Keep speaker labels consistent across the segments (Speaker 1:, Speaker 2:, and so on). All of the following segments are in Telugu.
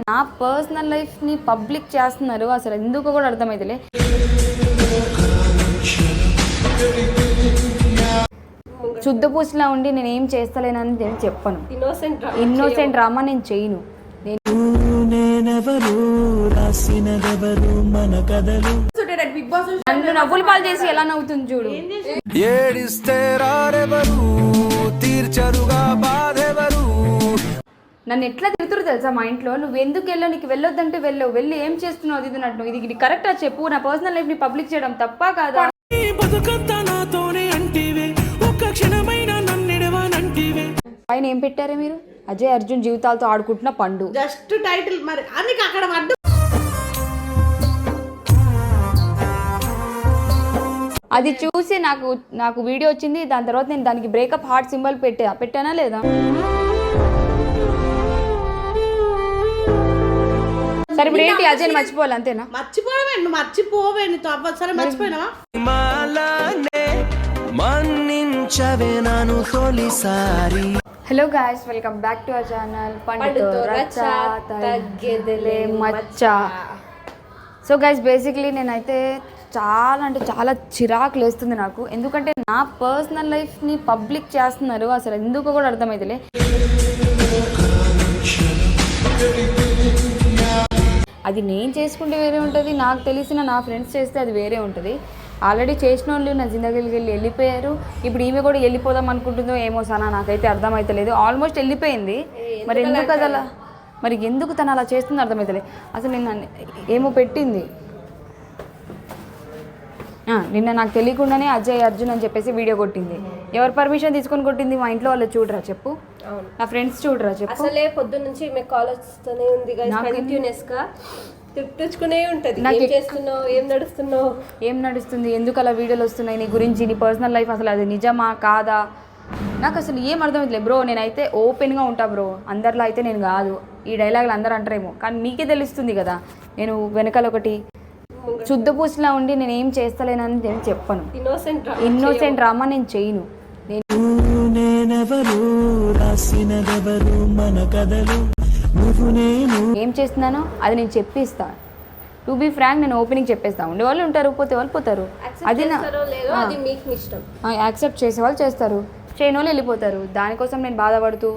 Speaker 1: నా పర్సనల్ లైఫ్ని పబ్లిక్ చేస్తున్నారు. అసలు ఎందుకు కూడా అర్థమైతలే. శుద్ధ పూసలా ఉండి నేను ఏం చేస్తలేనని నేను చెప్పను.
Speaker 2: ఇన్నోసెంట్
Speaker 1: ఇన్నోసెంట్ డ్రామా నేను చేయను. నేను
Speaker 3: నేనెవరు? రాసినదెవరు? మన కథలు.
Speaker 2: బిగ్ బాస్
Speaker 1: నన్ను నవ్వులు పాలు చేసి ఎలా నవ్వుతుంది చూడు.
Speaker 3: ఏడిస్తే రారెవరు?
Speaker 1: నన్ను ఎట్లా తిడుతురు తెలుసా మా ఇంట్లో? నువ్వు ఎందుకు వెళ్ళావు? నీకు వెళ్ళొద్దంటే వెళ్ళవు. వెళ్ళి ఏం చేస్తున్నావు? అది ఇది నట్టు ఇది కరెక్టా చెప్పు. నా పర్సనల్ లైఫ్ని పబ్లిక్ చేయడం తప్ప కాదా? పైన ఏం పెట్టారే మీరు? అజయ్ అర్జున్ జీవితాలతో ఆడుకుంటున్న పండు.
Speaker 2: జస్ట్ టైటిల్ మరి అని అక్కడ
Speaker 1: అది చూసి నాకు నాకు వీడియో వచ్చింది. దాని తర్వాత నేను దానికి బ్రేకప్ హార్ట్ సింబల్ పెట్టా. పెట్టానా లేదా? సరే ఇప్పుడు ఏంటి? అజయ్ మర్చిపోవాలి అంతేనా?
Speaker 2: మర్చిపోవే నువ్వు మర్చిపోవే నీతో అవ్వ సరే మర్చిపోయినావా?
Speaker 3: మాలానే మన్నించవే నాను తొలిసారి.
Speaker 1: Hello guys welcome back to our channel పండుతో రచ్చ తగ్గేదిలే మచ్చ. సో గైస్ బేసిక్లీ నేనైతే చాలా అంటే చాలా చిరాకు లేస్తుంది నాకు. ఎందుకంటే నా పర్సనల్ లైఫ్ని పబ్లిక్ చేస్తున్నారు. అసలు ఎందుకు కూడా అర్థమైతలే. అది నేను చేసుకుంటే వేరే ఉంటుంది నాకు తెలిసిన నా ఫ్రెండ్స్ చేస్తే అది వేరే ఉంటుంది. ఆల్రెడీ చేసిన వాళ్ళు నా జిందగీకి వెళ్ళి వెళ్ళిపోయారు. ఇప్పుడు ఈమె కూడా వెళ్ళిపోదాం అనుకుంటుందో ఏమో సనా నాకైతే అర్థమైతలేదు. ఆల్మోస్ట్ వెళ్ళిపోయింది. మరి ఎందుకు అది అలా? మరి ఎందుకు తను అలా చేస్తుందో అర్థమైతలేదు. అసలు నిన్న ఏమో పెట్టింది. నిన్న నాకు తెలియకుండానే అజయ్ అర్జున్ అని చెప్పేసి వీడియో కొట్టింది. ఎవరు పర్మిషన్ తీసుకొని కొట్టింది మా ఇంట్లో వాళ్ళు చూడరా చెప్పు. నా ఫ్రెండ్స్ చూడరా చెప్పు.
Speaker 2: అసలే పొద్దున్న నుంచి మీకు కాల్ వస్తూనే ఉంది కంటిన్యూస్గా తిట్టుకునే ఉంటది.
Speaker 1: నాకు
Speaker 2: చేస్తున్నావు? ఏం నడుస్తున్నావు?
Speaker 1: ఏం నడుస్తుంది? ఎందుకు అలా వీడియోలు వస్తున్నాయి నీ గురించి? నీ పర్సనల్ లైఫ్ అసలు అది నిజమా? కాదా? నాకు అసలు ఏం అర్థమవుతలేదు బ్రో. నేనైతే ఓపెన్గా ఉంటా బ్రో. అందరిలో అయితే నేను కాదు. ఈ డైలాగులు అందరూ అంటారేమో. కానీ మీకే తెలుస్తుంది కదా. నేను వెనకాల ఒకటి శుద్ధ పూసలా ఉండి నేను ఏం చేస్తలేనని నేను చెప్పను.
Speaker 2: ఇన్నోసెంట్
Speaker 1: ఇన్నోసెంట్ డ్రామా నేను చేయను. నేను
Speaker 3: నేనెవరు? రాసినదెవరు? మన కథలు. నువ్వు నేను.
Speaker 1: ఏం చేస్తున్నానో అది నేను చెప్పిస్తా. టు బీ ఫ్రాంక్ నేను ఓపెనింగ్ చెప్పేస్తా. ఉండే వాళ్ళు ఉంటారు పోతే వాళ్ళు పోతారు అది నా
Speaker 2: చేస్తారో లేదో అది మీకు ఇష్టం.
Speaker 1: యాక్సెప్ట్ చేసే వాళ్ళు చేస్తారు. చేయని వాళ్ళు వెళ్ళిపోతారు. దానికోసం నేను బాధపడుతూ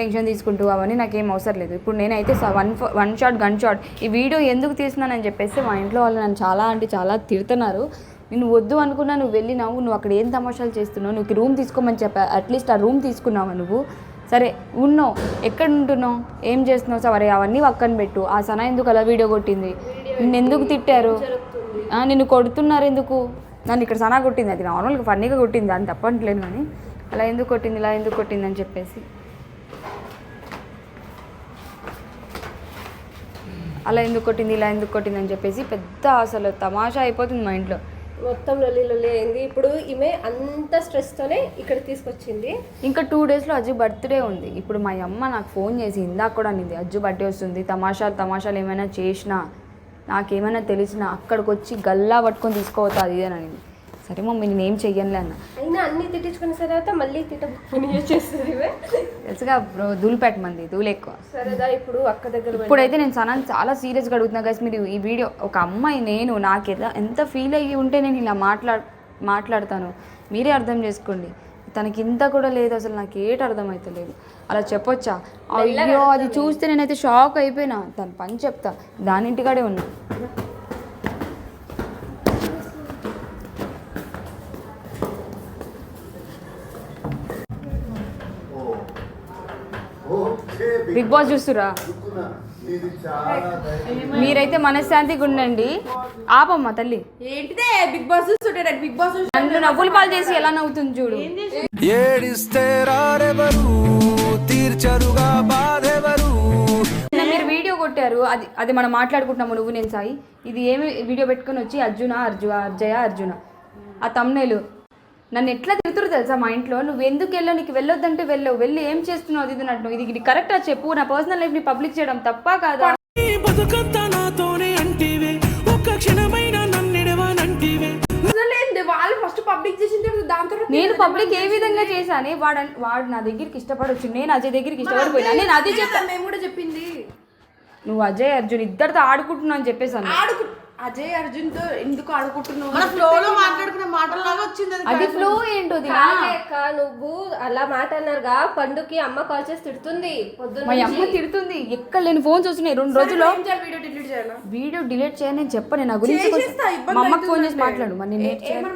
Speaker 1: టెన్షన్ తీసుకుంటూ అవన్నీ నాకేం అవసరం లేదు. ఇప్పుడు నేనైతే one one shot gun shot ఈ వీడియో ఎందుకు తీస్తున్నానని చెప్పేసి మా ఇంట్లో వాళ్ళు నన్ను చాలా అంటే చాలా తిడుతున్నారు. నేను వద్దు అనుకున్నా నువ్వు వెళ్ళినావు నువ్వు అక్కడ ఏం తమాషాలు చేస్తున్నావు నువ్వు రూమ్ తీసుకోమని చెప్పా అట్లీస్ట్ ఆ రూమ్ తీసుకున్నావు నువ్వు? సరే ఉన్నావు. ఎక్కడ ఉంటున్నావు? ఏం చేస్తున్నావు? సరే అవన్నీ పక్కన పెట్టు. ఆ సన ఎందుకు అలా వీడియో కొట్టింది? నిన్ను ఎందుకు తిట్టారు? నిన్ను కొడుతున్నారు ఎందుకు? నన్ను ఇక్కడ సనా కొట్టింది. అది నార్మల్గా ఫన్నీగా కొట్టింది. అని తప్పట్లేదు కానీ. అలా ఎందుకు కొట్టింది? ఇలా ఎందుకు కొట్టింది? అని చెప్పేసి. అలా ఎందుకు కొట్టింది ఇలా ఎందుకు కొట్టింది అని చెప్పేసి పెద్ద అసలు తమాషా అయిపోతుంది మా ఇంట్లో.
Speaker 2: మొత్తం లొల్లి లొల్లి అయింది. ఇప్పుడు ఈమె అంత స్ట్రెస్ తోనే ఇక్కడ తీసుకొచ్చింది.
Speaker 1: ఇంకా టూ డేస్లో అజ్జు బర్త్డే ఉంది. ఇప్పుడు మా అమ్మ నాకు ఫోన్ చేసి ఇందాక కూడా అనింది అజ్జు బర్త్డే వస్తుంది తమాషాలు తమాషాలు ఏమైనా చేసినా నాకేమైనా తెలిసినా అక్కడికి వచ్చి గల్లా పట్టుకొని తీసుకోవద్దు అది అని అనింది. సరే మమ్మీ నేను ఏం చెయ్యనులే అన్న.
Speaker 2: అయినా అన్ని తిట్టించుకున్న తర్వాత మళ్ళీ తిట్ట చేస్తుంది ఈమె
Speaker 1: తెలుసుగా బ్రో ధూళి పెట్టమంది ధూళి ఎక్కువ.
Speaker 2: సరేదా ఇప్పుడు అక్క దగ్గర
Speaker 1: ఇప్పుడైతే నేను సనాన్ని చాలా సీరియస్గా అడుగుతున్నా గైస్ మీరు ఈ వీడియో ఒక అమ్మాయి నేను నాకు ఎలా ఎంత ఫీల్ అయ్యి ఉంటే నేను ఇలా మాట్లా మాట్లాడతాను. మీరే అర్థం చేసుకోండి. తనకి ఇంత కూడా లేదు అసలు నాకు ఏటి అర్థమవుతలేదు అలా చెప్పొచ్చా? అయ్యో అది చూస్తే నేనైతే షాక్ అయిపోయినా. తన పని చెప్తా. దాని ఇంటికాడే ఉన్నా. బిగ్ బాస్ చూస్తురా? మీరైతే మనశ్శాంతిగా ఉండండి ఆపమ్మా తల్లి.
Speaker 2: ఏంటిదే? బిగ్ బాస్ చూస్తుంటే బిగ్ బాస్
Speaker 1: నన్ను నవ్వులు పాలు చేసి ఎలా నవ్వుతుంది చూడు.
Speaker 3: ఏడిస్తే రారెవరు? తీర్చరుగా బాధెవరు?
Speaker 1: మీరు వీడియో కొట్టారు. అది అది మనం మాట్లాడుకుంటున్నాము నువ్వు నేను సాయి. ఇది ఏమి వీడియో పెట్టుకొని వచ్చి అర్జున అర్జున అర్జయ అర్జున. ఆ తమ్నేలు నన్ను ఎట్లా తిడుతురు తెలుసా మా ఇంట్లో? నువ్వు ఎందుకు వెళ్ళావు? నీకు వెళ్ళొద్దంటే వెళ్ళవు. వెళ్ళి ఏం చేస్తున్నావు? అది ఇది నట్టు ఇది ఇది కరెక్టా చెప్పు. నా పర్సనల్ లైఫ్ని పబ్లిక్ చేయడం తప్ప కాదా?
Speaker 2: వాళ్ళు ఫస్ట్ పబ్లిక్ చేసిన తర్వాత దాని తర్వాత
Speaker 1: నేను పబ్లిక్ ఏ విధంగా చేశాను వాడు వాడు నా దగ్గరికి ఇష్టపడొచ్చు. నేను అజయ్ దగ్గరికి ఇష్టపడిపోయినా. నేను అది చెప్తాను
Speaker 2: మేము కూడా చెప్పింది.
Speaker 1: నువ్వు అజయ్ అర్జున్ ఇద్దరితో ఆడుకుంటున్నావు అని చెప్పేసాను
Speaker 4: ఆడుకు అజయ్ అర్జున్తో ఎందుకు ఆడుకుంటున్నావు?
Speaker 5: మన ఫ్లోలో మాట్లాడుకునే మాటల్లాగా వచ్చింది అది
Speaker 1: ఫ్లో ఏంటో
Speaker 2: అక్క నువ్వు అలా మాట అన్నారుగా పండుకి అమ్మ కాల్ చేసి తిడుతుంది. పొద్దున్న
Speaker 1: మా అమ్మ తిడుతుంది. ఎక్కడ లేని ఫోన్స్ వస్తున్నాయి రెండు రోజుల్లో
Speaker 4: వీడియో డిలీట్ చేయాలా?
Speaker 1: వీడియో డిలీట్ చేయని నేను చెప్పను. నా గురించి మా అమ్మకి ఫోన్ చేసి. మాట్లాడు. మరి నేను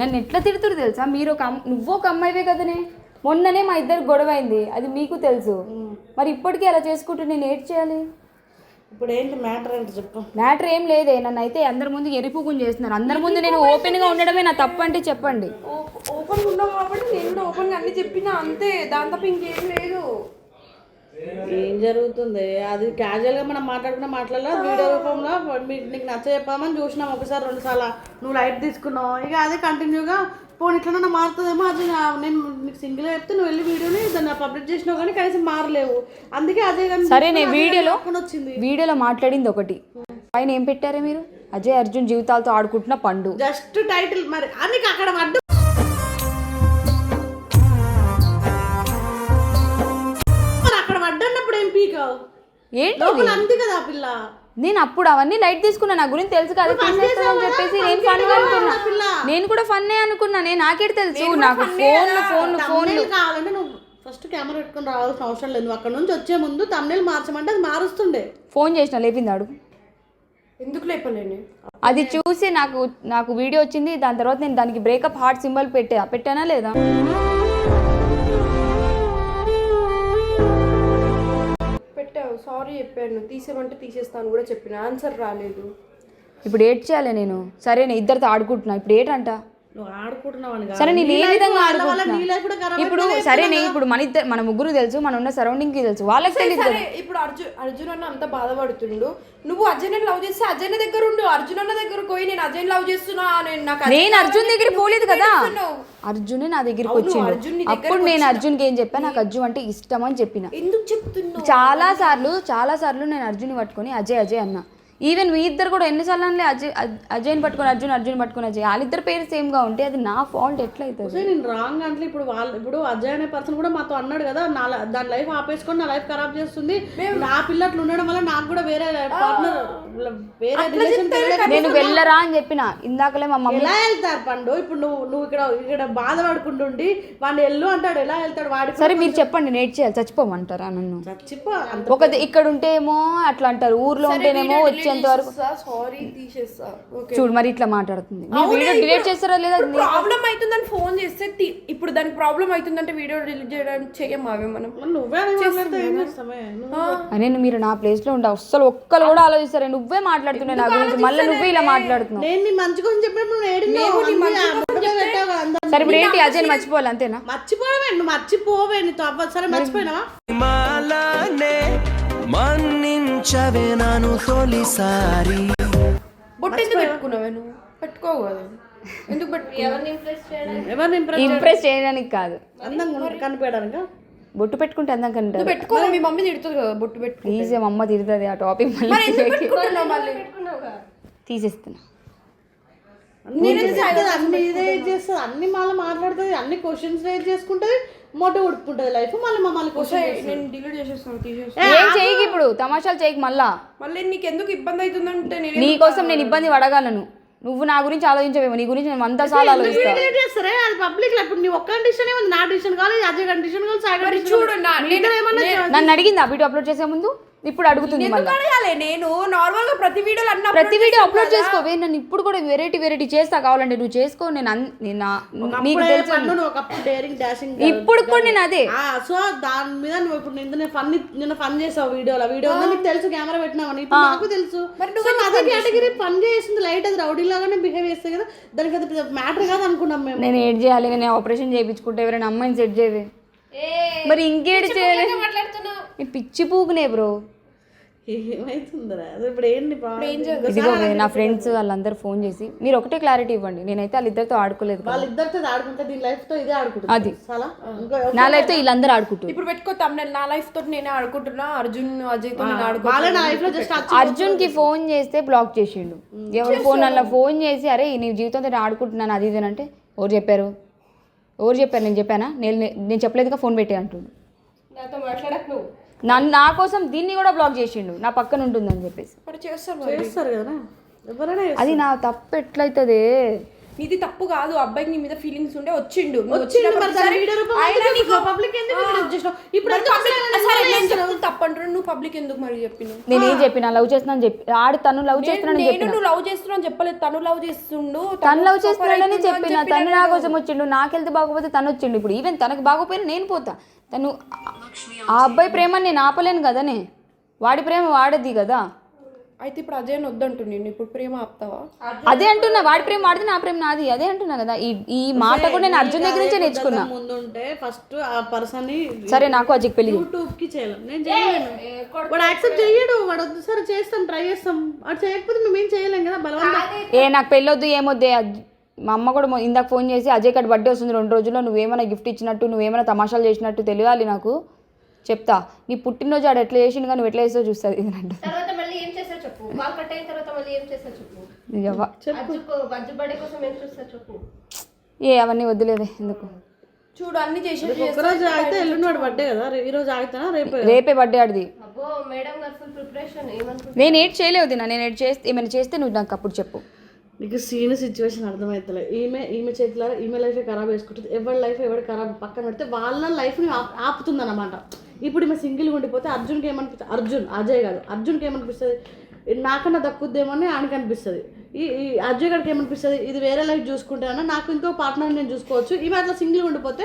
Speaker 1: నన్ను ఎట్లా తిడుతురు తెలుసా? మీరు ఒక నువ్వు ఒక అమ్మాయివే కదనే. మొన్ననే మా ఇద్దరు గొడవ అయింది. అది మీకు తెలుసు. మరి ఇప్పటికీ అలా చేసుకుంటూ నేను ఏడ్ చేయాలి?
Speaker 5: ఇప్పుడు ఏంటి మ్యాటర్ ఏంటి చెప్పు.
Speaker 1: మ్యాటర్ ఏం లేదే నన్ను అయితే అందరి ముందు ఎరిపుకుని చేస్తున్నారు అందరి ముందు నేను ఓపెన్గా ఉండడమే నా తప్పు అంటే చెప్పండి
Speaker 4: ఓపెన్ ఉన్నావు కాబట్టి నేను కూడా ఓపెన్గా అన్ని చెప్పినా అంతే దాని తప్ప ఇంకేం లేదు.
Speaker 5: ఏం జరుగుతుంది? అది క్యాజువల్గా మనం మాట్లాడుకున్న మాటలలో వీడియో రూపంలో నీకు నచ్చ చెప్పామని చూసినాం ఒకసారి రెండు సార్లు. నువ్వు లైట్ తీసుకున్నావు. ఇక అదే కంటిన్యూగా పోనీ ఇట్లా మారుతుందేమో అది నేను నీకు సింగిల్ చెప్తే నువ్వు వెళ్ళి వీడియోని దాన్ని పబ్లిక్ చేసినావు కానీ కనీసం మారలేవు. అందుకే అదే కానీ
Speaker 1: సరే నేను వీడియోలో
Speaker 5: వచ్చింది.
Speaker 1: వీడియోలో మాట్లాడింది ఒకటి. పైన ఏం పెట్టారే మీరు? అజయ్ అర్జున్ జీవితాలతో ఆడుకుంటున్న పండు.
Speaker 5: జస్ట్ టైటిల్ మరి అని అక్కడ
Speaker 1: ఏంటి
Speaker 5: లోపల అంది కదా ఆ పిల్ల.
Speaker 1: నేను అప్పుడు అవన్నీ లైట్ తీసుకున్నా నా గురించి తెలుసు కదా తీసేస్తానని చెప్పేసి నేను ఫన్ అనుకున్నా. నేను కూడా ఫన్నే అనుకున్నా నేను నాకేటి తెలుసు? నాకు ఫోన్లు ఫోన్లు ఫోన్లు
Speaker 5: thumbnail కావాలంటే నువ్వు ఫస్ట్ కెమెరా పెట్టుకొని రావాల్సిన అవసరం లేదు. అక్కడ నుంచి వచ్చే ముందు తమ్నేల్ మార్చమంటే అది మారుస్తుండే.
Speaker 1: ఫోన్ చేసిన లేపింది అడుగు
Speaker 4: ఎందుకు లేపలేను
Speaker 1: అది చూసి నాకు నాకు వీడియో వచ్చింది దాని తర్వాత నేను దానికి బ్రేకప్ హార్ట్ సింబల్ పెట్టా. పెట్టానా లేదా?
Speaker 4: సారీ చెప్పాను తీసేమంటే తీసేస్తాను కూడా చెప్పిన. ఆన్సర్ రాలేదు.
Speaker 1: ఇప్పుడు ఏడ్ చేయాలి నేను? సరే నేను ఇద్దరితో ఆడుకుంటున్నా. ఇప్పుడు ఏంటంట సరే నేను ఏ విధంగా ఆడుకుంటున్నా ఇప్పుడు సరే నేను ఇప్పుడు మన ఇద్దరు మన ముగ్గురు తెలుసు మన ఉన్న సరౌండింగ్కి తెలుసు. వాళ్ళకి తెలియదు
Speaker 4: ఇప్పుడు అర్జున్ అర్జున్ అన్న అంత బాధపడుతుండు. నువ్వు అజయ్ లవ్ చేస్తే అజయ్ దగ్గర ఉండు. అర్జున్ అన్న దగ్గర పోయి నేను అజయ్ లవ్ చేస్తున్నా నేను నాకు
Speaker 1: నేను అర్జున్ దగ్గర పోలేదు కదా. అర్జున్ నా దగ్గరికి
Speaker 4: అర్జున్
Speaker 1: వచ్చిండు అప్పుడు నేను అర్జున్కి ఏం చెప్పాను నాకు అర్జున్ అంటే ఇష్టం అని చెప్పిన.
Speaker 4: ఎందుకు చెప్తున్నావు?
Speaker 1: చాలా సార్లు చాలా సార్లు నేను అర్జున్ పట్టుకొని అజయ్ అజయ్ అన్న. ఈవెన్ మీ ఇద్దరు కూడా ఎన్నిసార్లు అనలే అజయ్ అజ్- అజయ్ని పట్టుకొని అర్జున్ అర్జున్ పట్టుకొని అజయ్ వాళ్ళిద్దరు పేరు సేమ్గా ఉంటే అది నా ఫాల్ట్ ఎట్లా అవుతుంది
Speaker 5: సరే నేను రాంగ్ అంటే ఇప్పుడు వాళ్ళు ఇప్పుడు అజయ్ అనే పర్సన్ కూడా మాతో అన్నాడు కదా నా దాని లైఫ్ ఆపేసుకొని నా లైఫ్ ఖరాబ్ చేస్తుంది. నా పిల్లట్లు ఉండడం వల్ల నాకు కూడా వేరే పార్ట్నర్ వేరే రిలేషన్
Speaker 1: నేను వెళ్ళరా అని చెప్పిన. ఇందాకలే మా మమ్మీ
Speaker 5: ఎలా వెళ్తారు పండు? ఇప్పుడు నువ్వు నువ్వు ఇక్కడ ఇక్కడ బాధపడుకుంటుండి వాడిని ఎల్లు అంటాడు. ఎలా వెళ్తాడు? వాడి
Speaker 1: సరే మీరు చెప్పండి నేట్ చేయాలి చచ్చిపోమంటారా నన్ను?
Speaker 5: చచ్చిపో
Speaker 1: ఒక ఇక్కడ ఉంటే ఏమో అట్లా అంటారు. ఊర్లో ఉంటేనేమో వచ్చేంత వరకు?
Speaker 4: సారీ తీసేస్తా. ఓకే
Speaker 1: చూడు మరి ఇట్లా మాట్లాడుతుంది. వీడియో డిలీట్ చేస్తారా లేదా
Speaker 4: ప్రాబ్లం అవుతుందని ఫోన్ చేస్తే తి- ఇప్పుడు దానికి ప్రాబ్లం అవుతుందంటే వీడియో డిలీట్ చేయడానికి అవి మనం.
Speaker 5: అనే
Speaker 1: మీరు నా ప్లేస్లో ఉండే అస్సలు ఒక్కరు కూడా ఆలోచిస్తారు. నువ్వే మాట్లాడుతున్నాయి నా గురించి. మళ్ళీ నువ్వే ఇలా మాట్లాడుతున్నావు.
Speaker 5: నేను నీ మంచి చెప్పినప్పుడు.
Speaker 1: సరే ఇప్పుడు ఏంటి? అజయ్ మర్చిపోవాలి అంతేనా?
Speaker 5: మర్చిపోవే నువ్వు మర్చిపోవే నీతో అవ్వ సరే మర్చిపోయినావా?
Speaker 3: మన్నించవే నాను తొలిసారి.
Speaker 4: బొట్టు ఎందుకు పెట్టుకున్నావే నువ్వు? పెట్టుకోవు కదా. ఎందుకు పెట్టుకో?
Speaker 2: ఎవరిని ఇంప్రెస్ చేయడానికి?
Speaker 5: ఇంప్రెస్
Speaker 1: కాదు.
Speaker 5: అందంగా కనిపించడానికి?
Speaker 1: బొట్టు పెట్టుకుంటే అందం కంటారు
Speaker 4: పెట్టుకో మీ మమ్మీ తిడుతుంది కదా బొట్టు పెట్టుకో
Speaker 1: ప్లీజ్ మా అమ్మ తిడుతుంది ఆ టాపిక్
Speaker 4: మరి
Speaker 1: మళ్ళీ? తీసేస్తున్నా.
Speaker 5: అన్ని ఇదే ఇది చేస్తుంది అన్ని మళ్ళీ మాట్లాడుతుంది అన్ని క్వశ్చన్స్ రేజ్ చేసుకుంటుంది మొట్ట ఉడుపుకుంటుంది లైఫ్. మళ్ళీ మమ్మల్ని
Speaker 4: నేను డిలీట్ చేసేస్తాను తీసేస్తాను
Speaker 1: ఏం చేయకి ఇప్పుడు? తమాషాలు చేయకి మళ్ళా.
Speaker 4: మళ్ళీ నీకు ఎందుకు ఇబ్బంది అవుతుందంటే నేను
Speaker 1: నీ కోసం నేను ఇబ్బంది పడగలను. నువ్వు నా గురించి ఆలోచించవేమో నీ గురించి నేను వంద సార్లు ఆలోచిస్తా.
Speaker 5: డిలీట్ చేస్తారే? అది పబ్లిక్లో ఇప్పుడు నీ ఒక్క కండిషన్ ఏముంది నా డిసిషన్ కావాలి అజయ్ కండిషన్ కావాలి
Speaker 4: చూడు నా-
Speaker 5: కావాలి.
Speaker 4: నేను-
Speaker 5: ఏమన్నా
Speaker 4: నేను-
Speaker 1: నన్ను అడిగింది? వీడియో అప్లోడ్ చేసే ముందు? ఇప్పుడు అడుగుతుంది
Speaker 4: నేను నార్మల్గా ప్రతి వీడియోలో అన్న
Speaker 1: ప్రతి వీడియో అప్లోడ్ చేసుకోవే నన్ను ఇప్పుడు కూడా వెరైటీ వెరైటీ చేస్తా కావాలంటే నువ్వు చేసుకో. నేను నీకు తెలుసు. ఇప్పుడు కూడా నేను అదే.
Speaker 5: సో దాని మీద నువ్వు ఇప్పుడు నిన్న ఫన్ నిన్న ఫన్ చేసావు వీడియోలో వీడియో ఉందో నీకు తెలుసు కెమెరా పెట్టినావని. ఇప్పుడు నాకు తెలుసు. అదే కేటగిరీ ఫన్ చేసింది లైట్ అది రౌడీ లాగానే బిహేవ్ చేస్తే కదా దానికి అది మ్యాటర్ కాదు అనుకున్నాం మేము.
Speaker 1: నేను ఏడ్ చేయాలి? నేను ఆపరేషన్ చేయించుకుంటే ఎవరైనా అమ్మాయిని సెట్ చేయవే. మరి ఇంకేడు చేయాలి?
Speaker 2: మాట్లాడుతున్నావు.
Speaker 1: ఈ పిచ్చి పూకునే బ్రో నా ఫ్రెండ్స్ వాళ్ళందరూ ఫోన్ చేసి మీరు ఒకటే క్లారిటీ ఇవ్వండి నేనైతే వాళ్ళిద్దరితో ఆడుకోలేదు
Speaker 5: ఆడుకుంటే దీని లైఫ్తో ఇదే ఆడుకుంటుంది.
Speaker 1: అది.
Speaker 5: చాలా ఇంకో
Speaker 1: నా లైఫ్తో వీళ్ళందరూ ఆడుకుంటారు
Speaker 4: ఇప్పుడు పెట్టుకో తమ్ముడు నా లైఫ్ తోటి నేనే ఆడుకుంటున్నా అర్జున్
Speaker 5: అజయ్తో నా
Speaker 1: అర్జున్కి ఫోన్ చేస్తే బ్లాక్ చేసిండు. ఎవరి ఫోన్ అలా ఫోన్ చేసి అరే నీ జీవితంతో నేను ఆడుకుంటున్నాను అది ఇది అంటే ఎవరు చెప్పారు? ఎవరు చెప్పారు? నేను చెప్పానా? నేను నేను చెప్పలేదుగా ఫోన్ పెట్టే అంటుండు.
Speaker 2: నాతో మాట్లాడకు నువ్వు.
Speaker 1: నన్ను నా కోసం దీన్ని కూడా బ్లాక్ చేసిండు నా పక్కన ఉంటుందని చెప్పేసి
Speaker 4: చేస్తారు.
Speaker 5: చేస్తారు కదా.
Speaker 1: అది నా తప్పు ఎట్లయితుంది
Speaker 4: నీది తప్పు కాదు అబ్బాయికి నీ మీద ఫీలింగ్స్ ఉండే వచ్చిండు. సరే,
Speaker 5: నువ్వు
Speaker 4: నేను
Speaker 5: చేస్తున్నావు?
Speaker 4: చెప్తే తప్పు అంటున్నావు నువ్వు పబ్లిక్ ఎందుకు మరి చెప్పినావు?
Speaker 1: నేనేం చెప్పిన లవ్ చేస్తున్నాను చెప్పి ఆడు తను లవ్ చేస్తున్నానని
Speaker 4: నేను
Speaker 1: చెప్పిన.
Speaker 4: నువ్వు లవ్ చేస్తున్నావు చెప్పలేదు తను లవ్ చేస్తుండు
Speaker 1: తను లవ్ చేస్తున్నాడని చెప్పిన
Speaker 4: చెప్పినా
Speaker 1: తను నా. కోసం వచ్చిండు నాకు వెళ్తే బాగోపోతే తను వచ్చిండు. ఇప్పుడు ఈవెన్ తనకు బాగోపోయినా నేను పోతా. తను ఆ అబ్బాయి ప్రేమ నేను ఆపలేను కదనే వాడి ప్రేమ వాడది కదా?
Speaker 4: అయితే ఇప్పుడు అజయ్ వద్దంటుండి ఇప్పుడు ప్రేమ ఆపుతావా?
Speaker 1: అదే అంటున్నా వాడి ప్రేమ వాడితే నా ప్రేమ నాది. అదే అంటున్నా కదా ఈ ఈ మాట కూడా నేను అర్జున్ దగ్గర నుంచే నేర్చుకున్నా.
Speaker 5: ముందు ఉంటే ఫస్ట్ ఆ పర్సన్ని
Speaker 1: సరే నాకు అజిక్
Speaker 5: పెళ్ళి. యూట్యూబ్కి చేయలేం. నేను చేయలేను. వాడు యాక్సెప్ట్ చెయ్యడు వాడు వద్దు సరే చేస్తాం ట్రై చేస్తాం. వాడు చేయకపోతే మేము ఏం చేయలేం కదా బలవంతం.
Speaker 1: ఏ నాకు పెళ్ళొద్దు ఏమొద్దే? అజ్- మా అమ్మ కూడా ఇందాక ఫోన్ చేసి అజయ్ కట్ బర్త్డే వస్తుంది రెండు రోజుల్లో నువ్వేమైనా గిఫ్ట్ ఇచ్చినట్టు నువ్వేమైనా తమాషాలు చేసినట్టు తెలియాలి నాకు. చెప్తా. నీ పుట్టినరోజు ఆడు ఎట్లా చేసిండు కానీ నువ్వు ఎట్లా చేస్తావు చూస్తుంది ఇది అంటూ
Speaker 2: తర్వాత మళ్ళీ ఏం చేస్తా చెప్పు కాల్ కట్ అయిన తర్వాత మళ్ళీ ఏం చేస్తా చెప్పు?
Speaker 1: యవ్వ.
Speaker 2: అజ్జుకు అజ్జు బర్త్డే కోసం ఏం చూస్తా చెప్పు?
Speaker 1: ఏ అవన్నీ వద్దులేవే ఎందుకు?
Speaker 4: చూడు అన్ని చేసి
Speaker 5: ఆగితే ఎల్లుండి వాడు పడ్డే కదా ఈ రోజు ఆగుతానా రేపు
Speaker 1: రేపే బర్త్డే ఆడిది.
Speaker 2: అబ్బో మేడం గారు ఫుల్ ప్రిపరేషన్ ఏమనుకుంటున్నా
Speaker 1: నేను ఏడ్ చేయలేదు వదినా. నేను ఏడ్ చేస్తే ఏమైనా చేస్తే నువ్వు నాకు అప్పుడు చెప్పు.
Speaker 5: నీకు సీన్ సిచ్యువేషన్ అర్థమవుతలే ఈమె ఈమె చేతిలో ఈమె లైఫ్ ఖరాబ్ చేసుకుంటుంది. ఎవరి లైఫ్ ఎవరి ఖరాబ్ పక్కన పెడితే వాళ్ళ లైఫ్ని ఆపుతుంది అనమాట ఇప్పుడు ఈమె సింగిల్గా ఉండిపోతే అర్జున్కి ఏమనిపిస్తుంది అర్జున్ అజయ్ కాదు అర్జున్కి ఏమనిపిస్తుంది? నాకన్నా దక్కుద్దేమో అని ఆయనకి అనిపిస్తుంది. ఈ ఈ అజయ్ గారికి ఏమనిపిస్తుంది? ఇది వేరే లైఫ్ చూసుకుంటానన్నా నాకు ఇంకో పార్ట్నర్ నేను చూసుకోవచ్చు. ఈమె అట్లా సింగిల్గా ఉండిపోతే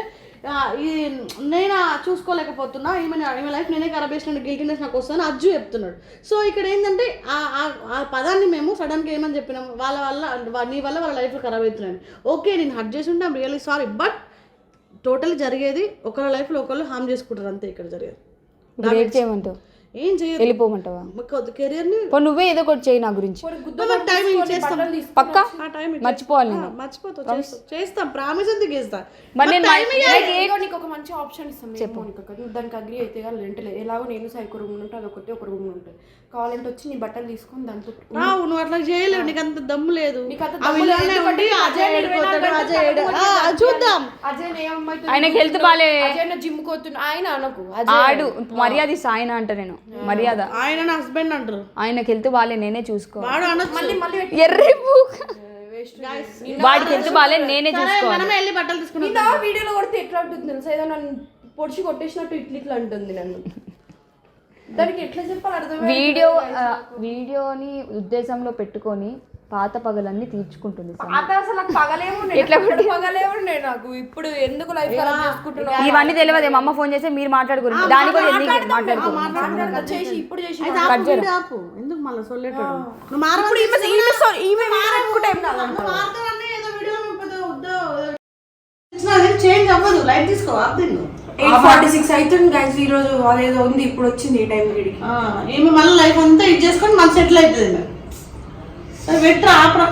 Speaker 5: ఈ నేను చూసుకోలేకపోతున్నా ఈమె ఈమె లైఫ్ నేనే ఖరాబ్ చేసిన గిల్టీనెస్ నాకు వస్తుందని అజ్జు చెప్తున్నాడు. సో ఇక్కడ ఏంటంటే ఆ- ఆ పదాన్ని మేము సడన్గా ఏమని చెప్పినాం? వాళ్ళ వల్ల నీ వల్ల వాళ్ళ లైఫ్ ఖరాబ్ అవుతున్నాను ఓకే నేను హర్ట్ చేసి ఉంటే రియల్లీ సారీ బట్ టోటల్ జరిగేది ఒకళ్ళ లైఫ్లో ఒకళ్ళు హామ్ చేసుకుంటారు అంతే ఇక్కడ జరిగేది.
Speaker 1: ఏమంటావు? చేయమంటావు
Speaker 5: ఏం చేయదు
Speaker 1: వెళ్ళిపోమంటావా?
Speaker 5: కెరియర్ని
Speaker 1: పో నువ్వే ఏదో ఒకటి చేయి నా గురించి. పక్కా?
Speaker 5: ఆ టైం
Speaker 1: మర్చిపోవాలి నేను.
Speaker 5: మర్చిపోతావు చేస్తాం చేస్తాం ప్రామిస్ ఎందుకు చేస్తా?
Speaker 1: మరి నేను
Speaker 4: నీకు ఒక మంచి ఆప్షన్ ఇస్తాం చెప్పు. నువ్వు దానికి అగ్రి అయితే కానీ రెంట్ లేదు. ఎలాగో నేను సైడ్ ఒక రూమ్ ఉంటే అది ఒకటి ఒక రూమ్ ఉంటుంది కావాలంటే వచ్చి నీ బట్టలు తీసుకొని దాంతో
Speaker 5: రావు నువ్వు అట్లా చేయలేవు నీకు అంత దమ్ము లేదు. చూద్దాం.
Speaker 1: ఆయనకి health బాలే.
Speaker 4: అజయ్ జిమ్ కోతున్నా ఆయన అనకు.
Speaker 1: ఆడు మర్యాద ఇస్తా ఆయన అంట నేను. మర్యాద.
Speaker 5: ఆయన నా హస్బెండ్ అంటారు.
Speaker 1: ఆయనకి వెళ్తే బాలే నేనే చూసుకో
Speaker 5: వాడు అనొచ్చు.
Speaker 4: మళ్ళీ మళ్ళీ పెట్టి.
Speaker 1: ఎర్రి పూక. వాడికి వెళ్తే బాలే నేనే
Speaker 5: మనమే వెళ్ళి బట్టలు తీసుకున్నాం
Speaker 4: వీడియోలో కొడితే ఎట్లా ఉంటుంది తెలుసా? ఏదో నన్ను పొడిచి కొట్టేసినట్టు ఇట్లా ఇట్లా అంటుంది నన్ను. దానికి ఎట్లా చెప్పాలి అర్థం
Speaker 1: వీడియో వీడియోని ఉద్దేశంలో పెట్టుకొని పాత పగలన్నీ తీర్చుకుంటుంది
Speaker 4: అసలు నాకు
Speaker 1: ఎట్లా
Speaker 4: ఇప్పుడు నాకు. ఎందుకు లైఫ్ ఖరాబ్
Speaker 1: ఇవన్నీ తెలియదు మా అమ్మ ఫోన్ చేసి మీరు మాట్లాడుకోరు దాని కూడా ఎందుకు
Speaker 4: ఇప్పుడు చేసి
Speaker 5: మళ్ళీ సొల్లేటాడు? నువ్వు
Speaker 4: ఈమె ఈమె ఈమె.
Speaker 5: నువ్వు ఏదో చేంజ్ అవ్వదు. లైట్ తీసుకో.
Speaker 4: ఎయిట్ ఫార్టీ సిక్స్ అవుతుంది గైస్ ఈ రోజు అదేదో ఉంది ఇప్పుడు వచ్చింది ఈ టైం వీడికి.
Speaker 5: మళ్ళీ లైఫ్ అంతా ఇది చేసుకొని మన సెటిల్ అవుతుంది ఈమె. సరే, వెట్రా ఆపరా